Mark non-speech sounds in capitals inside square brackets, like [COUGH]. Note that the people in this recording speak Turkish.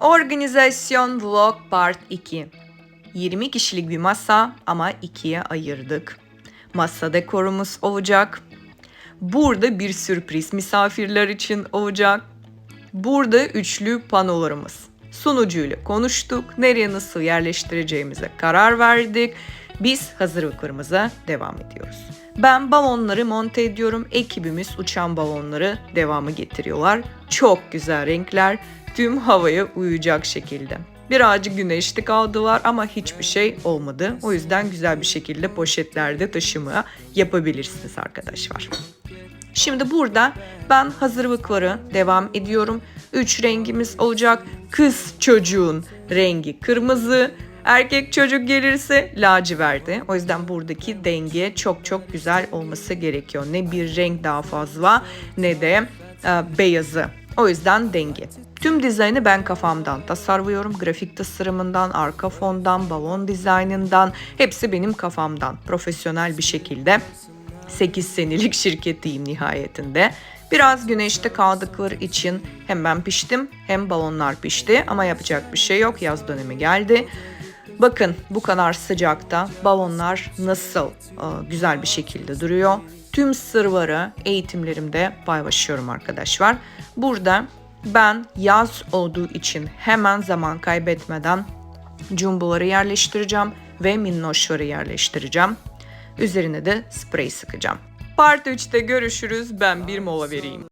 Organizasyon Vlog Part 2 20 kişilik bir masa ama ikiye ayırdık. Masa dekorumuz olacak. Burada bir sürpriz misafirler için olacak. Burada üçlü panolarımız. Sunucuyla konuştuk. Nereye nasıl yerleştireceğimize karar verdik. Biz hazırlıklarımıza devam ediyoruz. Ben balonları monte ediyorum. Ekibimiz uçan balonları devamı getiriyorlar. Çok güzel renkler. Tüm havaya uyacak şekilde. Birazcık güneşli kaldılar ama hiçbir şey olmadı. O yüzden güzel bir şekilde poşetlerde taşıma yapabilirsiniz arkadaşlar. Şimdi burada ben hazırlıkları devam ediyorum. Üç rengimiz olacak. Kız çocuğun rengi kırmızı. Erkek çocuk gelirse laciverti. O yüzden buradaki denge çok çok güzel olması gerekiyor. Ne bir renk daha fazla ne de e, beyazı. O yüzden denge. Tüm dizaynı ben kafamdan tasarlıyorum. Grafik tasarımından, arka fondan, balon dizaynından hepsi benim kafamdan. Profesyonel bir şekilde 8 senelik [LAUGHS] şirketiyim nihayetinde. Biraz güneşte kaldıkları için hem ben piştim hem balonlar pişti ama yapacak bir şey yok. Yaz dönemi geldi. Bakın bu kadar sıcakta balonlar nasıl e, güzel bir şekilde duruyor. Tüm sırları eğitimlerimde paylaşıyorum arkadaşlar. Burada ben yaz olduğu için hemen zaman kaybetmeden jumboları yerleştireceğim ve minnoşları yerleştireceğim. Üzerine de sprey sıkacağım. Part 3'te görüşürüz. Ben bir mola vereyim.